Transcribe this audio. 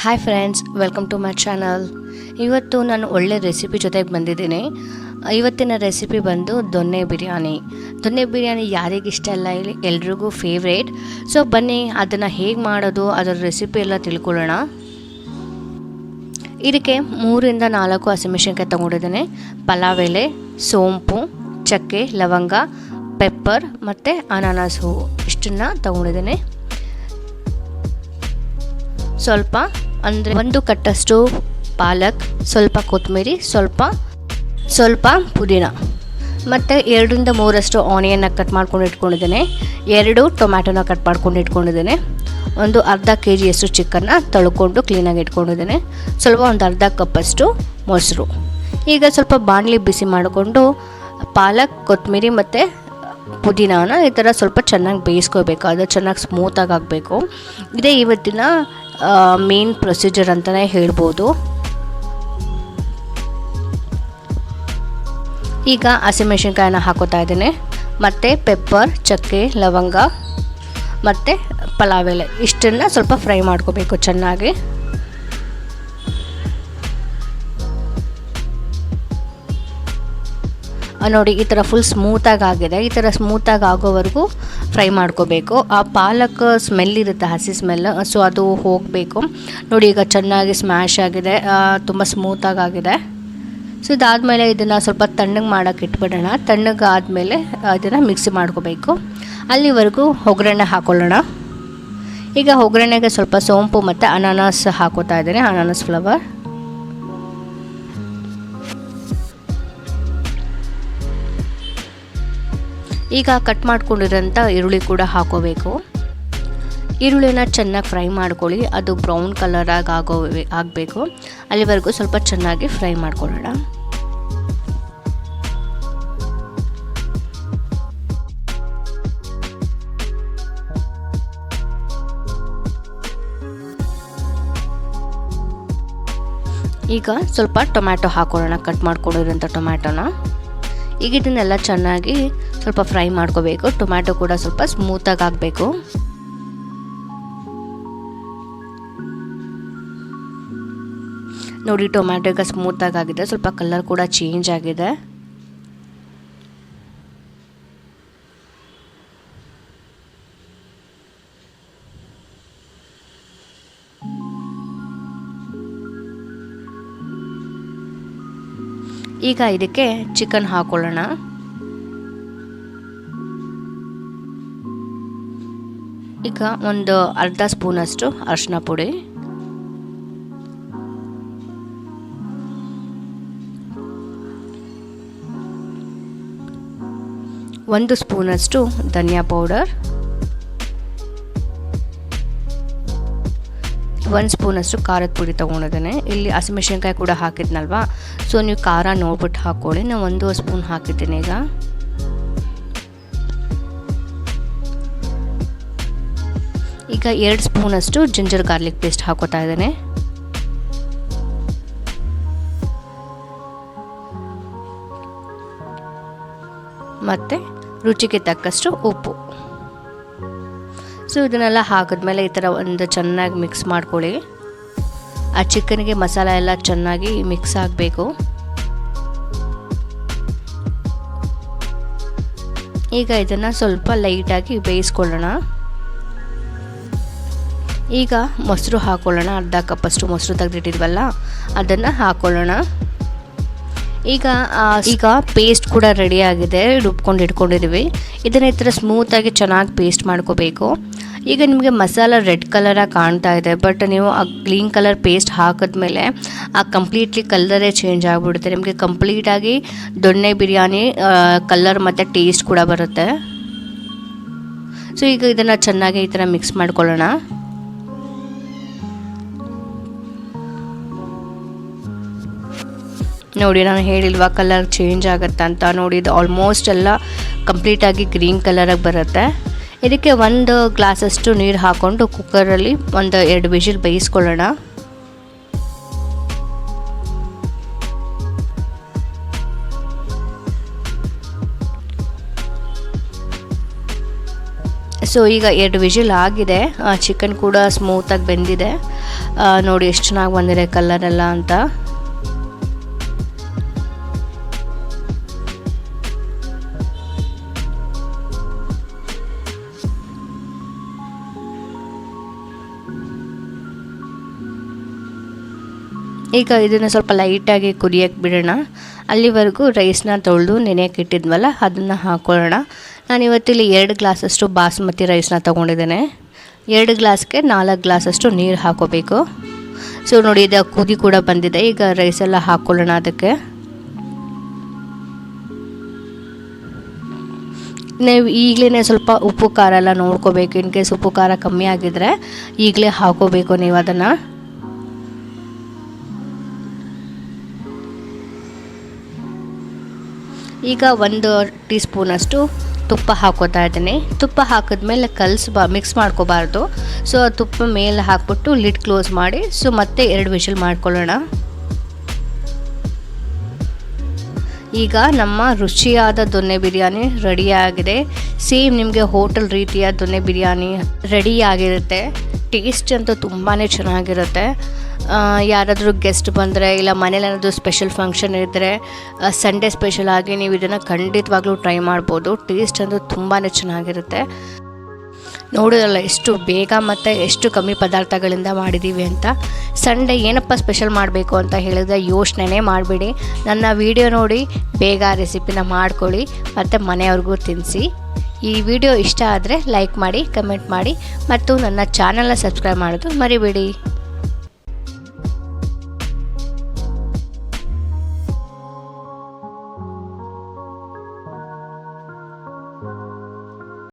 Hi friends welcome to my channel ಇವತ್ತು ನಾನು ಒಳ್ಳೆ ರೆಸಿಪಿ ಜೊತೆಗೆ ಬಂದಿದ್ದೀನಿ. ಇವತ್ತಿನ ರೆಸಿಪಿ ಬಂದು ದೊನ್ನೆ ಬಿರಿಯಾನಿ. ದೊನ್ನೆ ಬಿರಿಯಾನಿ ಯಾರಿಗೆ ಇಷ್ಟ ಇಲ್ಲ ಇಲ್ಲಿ ಎಲ್ರಿಗೂ ಫೇವ್ರೇಟ್ ಸೊ ಬನ್ನಿ, ಅದನ್ನು ಹೇಗೆ ಮಾಡೋದು, ಅದರ ರೆಸಿಪಿ ಎಲ್ಲ ತಿಳ್ಕೊಳ್ಳೋಣ. ಇದಕ್ಕೆ ಮೂರಿಂದ ನಾಲ್ಕು ಹಸಿಮೆಣಸಿನ್ಕಾಯಿ ತೊಗೊಂಡಿದ್ದೀನಿ. ಪಲಾವ್ ಎಲೆ, ಸೋಂಪು, ಚಕ್ಕೆ, ಲವಂಗ ಪೆಪ್ಪರ್ ಮತ್ತು ಅನಾನಸ್ ಹೂವು ಇಷ್ಟನ್ನು ತೊಗೊಂಡಿದ್ದೇನೆ. ಸ್ವಲ್ಪ ಅಂದರೆ ಒಂದು ಕಟ್ಟಷ್ಟು ಪಾಲಕ್, ಸ್ವಲ್ಪ ಕೊತ್ತಂಬರಿ, ಸ್ವಲ್ಪ ಸ್ವಲ್ಪ ಪುದೀನ. ಮತ್ತು ಎರಡರಿಂದ ಮೂರಷ್ಟು ಆನಿಯನ್ನ ಕಟ್ ಮಾಡ್ಕೊಂಡು ಇಟ್ಕೊಂಡಿದ್ದೇನೆ. ಎರಡು ಟೊಮ್ಯಾಟೊನ ಕಟ್ ಮಾಡ್ಕೊಂಡು ಇಟ್ಕೊಂಡಿದ್ದೇನೆ. ಒಂದು ಅರ್ಧ ಕೆ ಜಿಯಷ್ಟು ಚಿಕನ್ನ ತೊಳ್ಕೊಂಡು ಕ್ಲೀನಾಗಿ ಇಟ್ಕೊಂಡಿದ್ದೇನೆ. ಸ್ವಲ್ಪ ಒಂದು ಅರ್ಧ ಕಪ್ಪಷ್ಟು ಮೊಸರು. ಈಗ ಸ್ವಲ್ಪ ಬಾಣಲಿ ಬಿಸಿ ಮಾಡಿಕೊಂಡು ಪಾಲಕ್, ಕೊತ್ತಂಬರಿ ಮತ್ತು ಪುದೀನಾನ ಈ ಥರ ಸ್ವಲ್ಪ ಚೆನ್ನಾಗಿ ಬೇಯಿಸ್ಕೋಬೇಕು. ಅದು ಚೆನ್ನಾಗಿ ಸ್ಮೂತಾಗಿ ಆಗಬೇಕು ಇದೇ ಇವತ್ತಿನ ಮೇನ್ ಪ್ರೊಸೀಜರ್ ಅಂತಲೇ ಹೇಳ್ಬೋದು. ಈಗ ಹಸಿಮೆಣ್ಸಿನ್ಕಾಯನ್ನ ಹಾಕೋತಾ ಇದ್ದೀನಿ. ಮತ್ತು ಪೆಪ್ಪರ್ ಚಕ್ಕೆ, ಲವಂಗ, ಮತ್ತು ಪಲಾವ್ ಎಲೆ. ಇಷ್ಟನ್ನು ಸ್ವಲ್ಪ ಫ್ರೈ ಮಾಡ್ಕೋಬೇಕು ಚೆನ್ನಾಗಿ. ನೋಡಿ, ಈ ಥರ ಫುಲ್ ಸ್ಮೂತಾಗಿ ಆಗಿದೆ. ಈ ಥರ ಸ್ಮೂತಾಗಿ ಆಗೋವರೆಗೂ ಫ್ರೈ ಮಾಡ್ಕೋಬೇಕು. ಆ ಪಾಲಕ್ ಸ್ಮೆಲ್ ಇರುತ್ತೆ, ಹಸಿ ಸ್ಮೆಲ್ ಸೊ ಅದು ಹೋಗಬೇಕು. ನೋಡಿ, ಈಗ ಚೆನ್ನಾಗಿ ಸ್ಮ್ಯಾಶ್ ಆಗಿದೆ. ತುಂಬ ಸ್ಮೂತಾಗಿ ಆಗಿದೆ. ಸೊ ಇದಾದಮೇಲೆ ಇದನ್ನು ಸ್ವಲ್ಪ ತಣ್ಣಗೆ ಮಾಡೋಕ್ಕೆ ಇಟ್ಬಿಡೋಣ. ತಣ್ಣಗೆ ಆದಮೇಲೆ ಇದನ್ನು ಮಿಕ್ಸಿ ಮಾಡ್ಕೋಬೇಕು. ಅಲ್ಲಿವರೆಗೂ ಒಗ್ಗರಣೆ ಹಾಕೊಳ್ಳೋಣ. ಈಗ ಒಗ್ಗರಣೆಗೆ ಸ್ವಲ್ಪ ಸೋಂಪು ಮತ್ತು ಅನಾನಸ್ ಹಾಕೋತಾ ಇದ್ದೀನಿ. ಅನಾನಸ್ ಫ್ಲವರ್ ಈಗ ಕಟ್ ಮಾಡ್ಕೊಂಡಿರೋಂಥ ಈರುಳ್ಳಿ ಕೂಡ ಹಾಕೋಬೇಕು. ಈರುಳ್ಳಿನ ಚೆನ್ನಾಗಿ ಫ್ರೈ ಮಾಡ್ಕೊಳ್ಳಿ. ಅದು ಬ್ರೌನ್ ಕಲರಾಗಿ ಆಗೋ ಆಗಬೇಕು. ಅಲ್ಲಿವರೆಗೂ ಸ್ವಲ್ಪ ಚೆನ್ನಾಗಿ ಫ್ರೈ ಮಾಡ್ಕೊಳ್ಳೋಣ. ಈಗ ಸ್ವಲ್ಪ ಟೊಮ್ಯಾಟೊ ಹಾಕೊಳ್ಳೋಣ. ಕಟ್ ಮಾಡ್ಕೊಂಡಿರೋಂಥ ಟೊಮ್ಯಾಟೊನ. ಈಗ ಇದನ್ನೆಲ್ಲ ಚೆನ್ನಾಗಿ ಸ್ವಲ್ಪ ಫ್ರೈ ಮಾಡ್ಕೋಬೇಕು. ಟೊಮ್ಯಾಟೊ ಕೂಡ ಸ್ವಲ್ಪ ಸ್ಮೂತಾಗಿ ಆಗಬೇಕು ನೋಡಿ, ಟೊಮ್ಯಾಟೊ ಈಗ ಸ್ಮೂತಾಗಿ ಆಗಿದೆ ಸ್ವಲ್ಪ ಕಲರ್ ಕೂಡ ಚೇಂಜ್ ಆಗಿದೆ. ಈಗ ಇದಕ್ಕೆ ಚಿಕನ್ ಹಾಕೊಳ್ಳೋಣ. ಈಗ ಒಂದು ಅರ್ಧ ಸ್ಪೂನಷ್ಟು ಅರಿಶಿನ ಪುಡಿ. ಒಂದು ಸ್ಪೂನಷ್ಟು ಧನಿಯಾ ಪೌಡರ್. ಒಂದು ಸ್ಪೂನಷ್ಟು ಖಾರದ ಪುಡಿ ತೊಗೊಂಡಿದ್ದೇನೆ. ಇಲ್ಲಿ ಹಸಿಮೆಣ್ಸಿನ್ಕಾಯಿ ಕೂಡ ಹಾಕಿದ್ನಲ್ವಾ? ಸೊ ನೀವು ಖಾರ ನೋಡ್ಬಿಟ್ಟು ಹಾಕ್ಕೊಳ್ಳಿ. ನಾನು ಒಂದು ಸ್ಪೂನ್ ಹಾಕಿದ್ದೀನಿ ಈಗ. ಈಗ ಎರಡು ಸ್ಪೂನಷ್ಟು ಜಿಂಜರ್ ಗಾರ್ಲಿಕ್ ಪೇಸ್ಟ್ ಹಾಕೋತಾ ಇದ್ದೇನೆ. ಮತ್ತು ರುಚಿಗೆ ತಕ್ಕಷ್ಟು ಉಪ್ಪು. ಸೊ ಇದನ್ನೆಲ್ಲ ಹಾಕಿದ್ಮೇಲೆ ಈ ಥರ ಒಂದು ಚೆನ್ನಾಗಿ ಮಿಕ್ಸ್ ಮಾಡ್ಕೊಳ್ಳಿ. ಆ ಚಿಕನ್ಗೆ ಮಸಾಲ ಎಲ್ಲ ಚೆನ್ನಾಗಿ ಮಿಕ್ಸ್ ಆಗಬೇಕು. ಈಗ ಇದನ್ನು ಸ್ವಲ್ಪ ಲೈಟಾಗಿ ಬೇಯಿಸ್ಕೊಳ್ಳೋಣ. ಈಗ ಮೊಸರು ಹಾಕೊಳ್ಳೋಣ. ಅರ್ಧ ಕಪ್ಪಷ್ಟು ಮೊಸರು ತೆಗೆದಿಟ್ಟಿದ್ವಲ್ಲ, ಅದನ್ನು ಹಾಕೊಳ್ಳೋಣ. ಈಗ ಈಗ ಪೇಸ್ಟ್ ಕೂಡ ರೆಡಿ ಆಗಿದೆ, ರುಬ್ಕೊಂಡು ಇಟ್ಕೊಂಡಿದ್ದೀವಿ ಇದನ್ನ ಈ ಥರ ಸ್ಮೂತಾಗಿ ಚೆನ್ನಾಗಿ ಪೇಸ್ಟ್ ಮಾಡ್ಕೋಬೇಕು. ಈಗ ನಿಮಗೆ ಮಸಾಲ ರೆಡ್ ಕಲರಾಗಿ ಕಾಣ್ತಾ ಇದೆ ಬಟ್ ನೀವು ಆ ಗ್ರೀನ್ ಕಲರ್ ಪೇಸ್ಟ್ ಹಾಕಿದ್ಮೇಲೆ ಆ ಕಂಪ್ಲೀಟ್ಲಿ ಕಲ್ಲರೇ ಚೇಂಜ್ ಆಗಿಬಿಡುತ್ತೆ. ನಿಮಗೆ ಕಂಪ್ಲೀಟಾಗಿ ದೊಣ್ಣೆ ಬಿರಿಯಾನಿ ಕಲರ್ ಮತ್ತು ಟೇಸ್ಟ್ ಕೂಡ ಬರುತ್ತೆ. ಸೊ ಈಗ ಇದನ್ನು ಚೆನ್ನಾಗಿ ಈ ಥರ ಮಿಕ್ಸ್ ಮಾಡ್ಕೊಳ್ಳೋಣ. ನೋಡಿ, ನಾನು ಹೇಳಿಲ್ವಾ ಕಲರ್ ಚೇಂಜ್ ಆಗುತ್ತೆ ಅಂತ ನೋಡಿ ಇದು ಆಲ್ಮೋಸ್ಟ್ ಎಲ್ಲ ಕಂಪ್ಲೀಟಾಗಿ ಗ್ರೀನ್ ಕಲರಾಗಿ ಬರುತ್ತೆ. ಇದಕ್ಕೆ ಒಂದು ಗ್ಲಾಸಷ್ಟು ನೀರು ಹಾಕ್ಕೊಂಡು ಕುಕ್ಕರಲ್ಲಿ ಒಂದು ಎರಡು ವಿಜಿಲ್ ಬೇಯಿಸ್ಕೊಳ್ಳೋಣ. ಸೊ ಈಗ ಎರಡು ವಿಜಿಲ್ ಆಗಿದೆ. ಚಿಕನ್ ಕೂಡ ಸ್ಮೂತಾಗಿ ಬೆಂದಿದೆ. ನೋಡಿ, ಎಷ್ಟು ಚೆನ್ನಾಗಿ ಬಂದಿದೆ ಕಲರೆಲ್ಲ ಅಂತ. ಈಗ ಇದನ್ನು ಸ್ವಲ್ಪ ಲೈಟಾಗಿ ಕುದಿಯೋಕ್ಕೆ ಬಿಡೋಣ. ಅಲ್ಲಿವರೆಗೂ ರೈಸ್ನ ತೊಳೆದು ನೆನೆಯಕ್ಕೆ ಇಟ್ಟಿದ್ವಲ್ಲ, ಅದನ್ನು ಹಾಕ್ಕೊಳ್ಳೋಣ ನಾನು ಇವತ್ತಿಲ್ಲಿ ಎರಡು ಗ್ಲಾಸಷ್ಟು ಬಾಸ್ಮತಿ ರೈಸ್ನ ತೊಗೊಂಡಿದ್ದೇನೆ. ಎರಡು ಗ್ಲಾಸ್ಗೆ ನಾಲ್ಕು ಗ್ಲಾಸಷ್ಟು ನೀರು ಹಾಕೋಬೇಕು. ಸೊ ನೋಡಿ, ಇದು ಕುದಿ ಕೂಡ ಬಂದಿದೆ. ಈಗ ರೈಸ್ ಎಲ್ಲ ಹಾಕ್ಕೊಳ್ಳೋಣ ಅದಕ್ಕೆ. ನೀವು ಈಗಲೇ ಸ್ವಲ್ಪ ಉಪ್ಪು, ಖಾರ ಎಲ್ಲ ನೋಡ್ಕೋಬೇಕು. ಇನ್ ಕೇಸ್ ಉಪ್ಪು, ಖಾರ ಕಮ್ಮಿ ಆಗಿದ್ರೆ ಈಗಲೇ ಹಾಕೋಬೇಕು ನೀವು ಅದನ್ನು. ಈಗ ಒಂದು ಟೀ ಸ್ಪೂನಷ್ಟು ತುಪ್ಪ ಹಾಕೋತಾ ಇದ್ದೀನಿ. ತುಪ್ಪ ಹಾಕಿದ್ಮೇಲೆ ಕಲಸ್ಬಾ ಮಿಕ್ಸ್ ಮಾಡ್ಕೋಬಾರ್ದು. ಸೊ ತುಪ್ಪ ಮೇಲೆ ಹಾಕ್ಬಿಟ್ಟು ಲಿಡ್ ಕ್ಲೋಸ್ ಮಾಡಿ ಸೊ ಮತ್ತೆ ಎರಡು ವಿಷಲ್ ಮಾಡ್ಕೊಳ್ಳೋಣ. ಈಗ ನಮ್ಮ ರುಚಿಯಾದ ದೊನ್ನೆ ಬಿರಿಯಾನಿ ರೆಡಿಯಾಗಿದೆ ಸೇಮ್ ನಿಮಗೆ ಹೋಟೆಲ್ ರೀತಿಯ ದೊನ್ನೆ ಬಿರಿಯಾನಿ ರೆಡಿಯಾಗಿರುತ್ತೆ ಟೇಸ್ಟ್ ಅಂತೂ ತುಂಬಾ ಚೆನ್ನಾಗಿರುತ್ತೆ. ಯಾರಾದರೂ ಗೆಸ್ಟ್ ಬಂದರೆ ಇಲ್ಲ ಮನೇಲಿ ಏನಾದರೂ ಸ್ಪೆಷಲ್ ಫಂಕ್ಷನ್ ಇದ್ದರೆ ಸಂಡೇ ಸ್ಪೆಷಲ್ ಆಗಿ ನೀವು ಇದನ್ನು ಖಂಡಿತವಾಗ್ಲೂ ಟ್ರೈ ಮಾಡ್ಬೋದು. ಟೇಸ್ಟ್ ಅಂತೂ ತುಂಬಾ ಚೆನ್ನಾಗಿರುತ್ತೆ. ನೋಡೋದಲ್ಲ, ಎಷ್ಟು ಬೇಗ ಮತ್ತು ಎಷ್ಟು ಕಮ್ಮಿ ಪದಾರ್ಥಗಳಿಂದ ಮಾಡಿದ್ದೀವಿ ಅಂತ. ಸಂಡೇ ಏನಪ್ಪ ಸ್ಪೆಷಲ್ ಮಾಡಬೇಕು ಅಂತ ಹೇಳಿದ್ರೆ ಯೋಚನೆ ಮಾಡಿಬಿಡಿ. ನನ್ನ ವಿಡಿಯೋ ನೋಡಿ ಬೇಗ ರೆಸಿಪಿನ ಮಾಡ್ಕೊಳ್ಳಿ, ಮತ್ತು ಮನೆಯವ್ರಿಗೂ ತಿನ್ನಿಸಿ ಈ ವಿಡಿಯೋ ಇಷ್ಟ ಆದರೆ ಲೈಕ್ ಮಾಡಿ ಕಮೆಂಟ್ ಮಾಡಿ, ಮತ್ತು ನನ್ನ ಚಾನಲ್ನ ಸಬ್ಸ್ಕ್ರೈಬ್ ಮಾಡೋದು ಮರಿಬೇಡಿ.